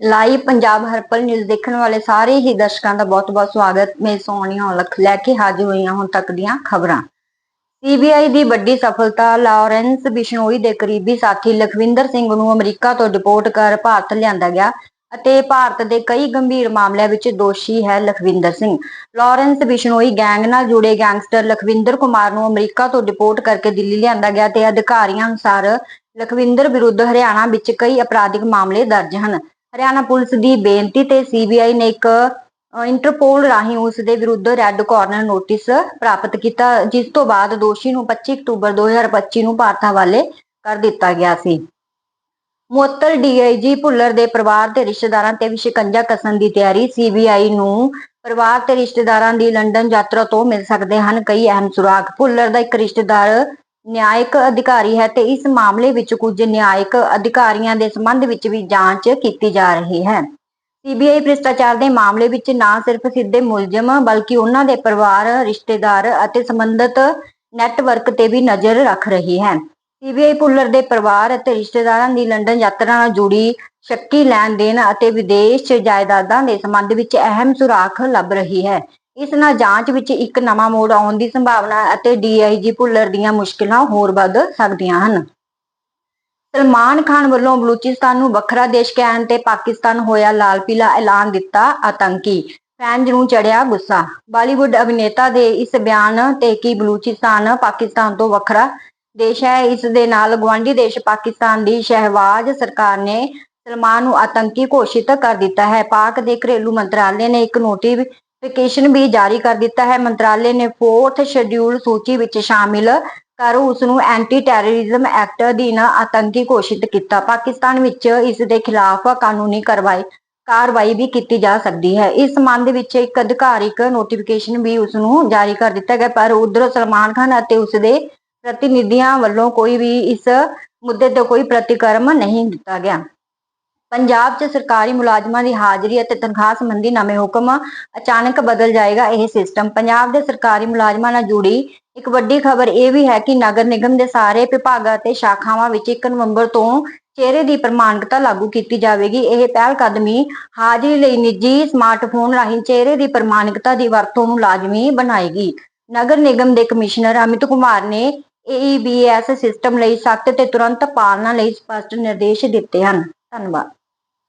Live Punjab Harpal news ਦੇਖਣ ਵਾਲੇ ਸਾਰੇ ਹੀ ਦਰਸ਼ਕਾਂ ਦਾ ਬਹੁਤ-ਬਹੁਤ ਸਵਾਗਤ। ਮੈਂ ਸੋਨੀਆ ਔਲਖ ਲੈ ਕੇ ਹਾਜ਼ਰ ਹੋਈ ਹਾਂ ਹੁਣ ਤੱਕ ਦੀਆਂ ਖਬਰਾਂ। ਸੀਬੀਆਈ ਦੀ ਵੱਡੀ ਸਫਲਤਾ, ਲਾਰੈਂਸ ਬਿਸ਼ਨੋਈ ਦੇ ਕਰੀਬੀ ਸਾਥੀ ਲਖਵਿੰਦਰ ਸਿੰਘ ਨੂੰ ਅਮਰੀਕਾ ਤੋਂ ਡਿਪੋਰਟ ਕਰ ਭਾਰਤ ਲਿਆਂਦਾ ਗਿਆ ਅਤੇ ਭਾਰਤ ਦੇ ਕਈ ਗੰਭੀਰ ਮਾਮਲਿਆਂ ਵਿੱਚ ਦੋਸ਼ੀ ਹੈ ਲਖਵਿੰਦਰ ਸਿੰਘ। ਲਾਰੈਂਸ ਬਿਸ਼ਨੋਈ ਗੈਂਗ ਨਾਲ ਜੁੜੇ ਗੈਂਗਸਟਰ ਲਖਵਿੰਦਰ ਕੁਮਾਰ ਨੂੰ ਅਮਰੀਕਾ ਤੋਂ ਡਿਪੋਰਟ ਕਰਕੇ ਦਿੱਲੀ ਲਿਆਂਦਾ ਗਿਆ ਤੇ ਅਧਿਕਾਰੀਆਂ ਅਨੁਸਾਰ ਲਖਵਿੰਦਰ ਵਿਰੁੱਧ ਹਰਿਆਣਾ ਵਿੱਚ ਕਈ ਅਪਰਾਧਿਕ ਮਾਮਲੇ ਦਰਜ ਹਨ। ਹਰਿਆਣਾ ਪੁਲਿਸ ਦੀ ਬੇਨਤੀ ਤੇ ਸੀਬੀਆਈ ਨੇ ਇੱਕ ਇੰਟਰਪੋਲ ਰਾਹੀਂ ਉਸ ਦੇ ਵਿਰੁੱਧ ਰੈੱਡ ਕਾਰਨਰ ਨੋਟਿਸ ਪ੍ਰਾਪਤ ਕੀਤਾ, ਜਿਸ ਤੋਂ ਬਾਅਦ ਦੋਸ਼ੀ ਨੂੰ 25 ਅਕਤੂਬਰ 2025 ਨੂੰ ਭਾਰਤ ਹਵਾਲੇ ਕਰ ਦਿੱਤਾ ਗਿਆ ਸੀ। ਮੁਅੱਤਲ ਡੀਆਈਜੀ ਭੁੱਲਰ ਦੇ ਪਰਿਵਾਰ ਤੇ ਰਿਸ਼ਤੇਦਾਰਾਂ ਤੇ ਵੀ ਸ਼ਿਕੰਜਾ ਕਸਣ ਦੀ ਤਿਆਰੀ ਸੀਬੀਆਈ ਨੂੰ ਪਰਿਵਾਰ ਤੇ ਰਿਸ਼ਤੇਦਾਰਾਂ ਦੀ ਲੰਡਨ ਯਾਤਰਾ ਤੋਂ ਮਿਲ ਸਕਦੇ ਹਨ, ਕਈ ਅਹਿਮ ਸੁਰਾਗ। ਭੁੱਲਰ ਦਾ ਇੱਕ ਰਿਸ਼ਤੇਦਾਰ ਨਿਆਇਕ ਅਧਿਕਾਰੀ ਹੈ ਤੇ ਇਸ ਮਾਮਲੇ ਵਿੱਚ ਕੁਝ ਨਿਆਇਕ ਅਧਿਕਾਰੀਆਂ ਦੇ ਸੰਬੰਧ ਵਿੱਚ ਵੀ ਜਾਂਚ ਕੀਤੀ ਜਾ ਰਹੀ ਹੈ। ਸੀਬੀਆਈ ਭ੍ਰਿਸ਼ਟਾਚਾਰ ਦੇ ਮਾਮਲੇ ਵਿੱਚ ਨਾ ਸਿਰਫ ਸਿੱਧੇ ਮੁਲਜ਼ਮ ਬਲਕਿ ਉਹਨਾਂ ਦੇ ਪਰਿਵਾਰ, ਰਿਸ਼ਤੇਦਾਰ ਅਤੇ ਸੰਬੰਧਿਤ ਨੈਟਵਰਕ ਤੇ ਵੀ ਨਜ਼ਰ ਰੱਖ ਰਹੀ ਹੈ। ਸੀਬੀਆਈ ਭੁੱਲਰ ਦੇ ਪਰਿਵਾਰ ਅਤੇ ਰਿਸ਼ਤੇਦਾਰਾਂ ਦੀ ਲੰਡਨ ਯਾਤਰਾ ਨਾਲ ਜੁੜੀ ਸ਼ੱਕੀ ਲੈਣ ਦੇਣ ਅਤੇ ਵਿਦੇਸ਼ ਜਾਇਦਾਦਾਂ ਦੇ ਸੰਬੰਧ ਵਿੱਚ ਅਹਿਮ ਸੁਰਾਖ ਲੱਭ ਰਹੀ ਹੈ। ਇਸ ਨਾਲ ਜਾਂਚ ਵਿੱਚ ਇੱਕ ਨਵਾਂ ਮੋੜ ਆਉਣ ਦੀ ਸੰਭਾਵਨਾ ਹੈ ਅਤੇ ਡੀਆਈਜੀ ਭੁੱਲਰ ਦੀਆਂ ਮੁਸ਼ਕਲਾਂ ਹੋਰ ਵੱਧ ਸਕਦੀਆਂ ਹਨ। ਸਲਮਾਨ ਖਾਨ ਵੱਲੋਂ ਬਲੂਚਿਸਤਾਨ ਨੂੰ ਵੱਖਰਾ ਦੇਸ਼ ਕਹਿਣ ਤੇ ਪਾਕਿਸਤਾਨ ਹੋਇਆ ਲਾਲ ਪੀਲਾ ਐਲਾਨ ਦਿੱਤਾ ਆਤੰਕੀ। ਫੈਨਜ਼ ਨੂੰ ਚੜਿਆ ਗੁੱਸਾ। ਬਾਲੀਵੁੱਡ ਅਭਿਨੇਤਾ ਦੇ ਇਸ ਬਿਆਨ ਤੇ ਕਿ ਬਲੂਚਿਸਤਾਨ ਪਾਕਿਸਤਾਨ ਤੋਂ ਵੱਖਰਾ ਦੇਸ਼ ਹੈ, ਇਸ ਦੇ ਨਾਲ ਗਵਾਂਢੀ ਦੇਸ਼ ਪਾਕਿਸਤਾਨ ਦੀ ਸ਼ਹਿਵਾਜ਼ ਸਰਕਾਰ ਨੇ ਸਲਮਾਨ ਨੂੰ ਆਤੰਕੀ ਘੋਸ਼ਿਤ ਕਰ ਦਿੱਤਾ ਹੈ। ਪਾਕ ਦੇ ਘਰੇਲੂ ਮੰਤਰਾਲੇ ਨੇ ਇੱਕ ਨੋਟਿਸ ਨੋਟੀਫਿਕੇਸ਼ਨ ਵੀ ਜਾਰੀ ਕਰ ਦਿੱਤਾ ਹੈ। ਮੰਤਰਾਲੇ ਨੇ ਫੋਰਥ ਸ਼ੈਡਿਊਲ ਸੂਚੀ ਵਿੱਚ ਸ਼ਾਮਿਲ ਕਰ ਉਸ ਨੂੰ ਐਂਟੀ ਟੈਰਰਿਜ਼ਮ ਐਕਟ ਅਧੀਨ ਆਤੰਕੀ ਘੋਸ਼ਿਤ ਕੀਤਾ। ਪਾਕਿਸਤਾਨ ਵਿੱਚ ਇਸ ਦੇ ਖਿਲਾਫ ਕਾਨੂੰਨੀ ਕਾਰਵਾਈ ਕਾਰਵਾਈ ਵੀ ਕੀਤੀ ਜਾ ਸਕਦੀ ਹੈ। ਇਸ ਸੰਬੰਧ ਵਿੱਚ ਇੱਕ ਅਧਿਕਾਰਿਕ ਨੋਟੀਫਿਕੇਸ਼ਨ ਵੀ ਉਸ ਨੂੰ ਜਾਰੀ ਕਰ ਦਿੱਤਾ ਗਿਆ, ਪਰ ਉਧਰ ਸਲਮਾਨ ਖਾਨ ਅਤੇ ਉਸ ਦੇ ਪ੍ਰਤੀਨਿਧੀਆਂ ਵੱਲੋਂ ਕੋਈ ਵੀ ਇਸ ਮੁੱਦੇ ਤੇ ਕੋਈ ਪ੍ਰਤੀਕਰਮ ਨਹੀਂ ਦਿੱਤਾ ਗਿਆ। ਪੰਜਾਬ 'ਚ ਸਰਕਾਰੀ ਮੁਲਾਜ਼ਮਾਂ ਦੀ ਹਾਜ਼ਰੀ ਅਤੇ ਤਨਖਾਹ ਸੰਬੰਧੀ ਨਵੇਂ ਹੁਕਮ ਅਚਾਨਕ ਬਦਲ ਜਾਏਗਾ ਇਹ ਸਿਸਟਮ ਪੰਜਾਬ ਦੇ ਸਰਕਾਰੀ ਮੁਲਾਜ਼ਮਾਂ ਨਾਲ ਜੁੜੀ ਇੱਕ ਵੱਡੀ ਖਬਰ ਇਹ ਵੀ ਹੈ ਕਿ ਨਗਰ ਨਿਗਮ ਦੇ ਸਾਰੇ ਵਿਭਾਗਾਂ ਅਤੇ ਸ਼ਾਖਾਵਾਂ ਵਿੱਚ 1 ਨਵੰਬਰ ਤੋਂ ਚਿਹਰੇ ਦੀ ਪ੍ਰਮਾਣਿਕਤਾ ਲਾਗੂ ਕੀਤੀ ਜਾਵੇਗੀ। ਇਹ ਪਹਿਲ ਕਦਮੀ ਹਾਜ਼ਰੀ ਲਈ ਨਿੱਜੀ ਸਮਾਰਟਫੋਨ ਰਾਹੀਂ ਚਿਹਰੇ ਦੀ ਪ੍ਰਮਾਣਿਕਤਾ ਦੀ ਵਰਤੋਂ ਨੂੰ ਲਾਜ਼ਮੀ ਬਣਾਏਗੀ। ਨਗਰ ਨਿਗਮ ਦੇ ਕਮਿਸ਼ਨਰ ਅਮਿਤ ਕੁਮਾਰ ਨੇ ਏਈਬੀਐਸ ਸਿਸਟਮ ਲਈ ਸਖਤ ਤੇ ਤੁਰੰਤ ਪਾਲਣਾ ਲਈ ਸਪਸ਼ਟ ਨਿਰਦੇਸ਼ ਦਿੱਤੇ ਹਨ। ਧੰਨਵਾਦ।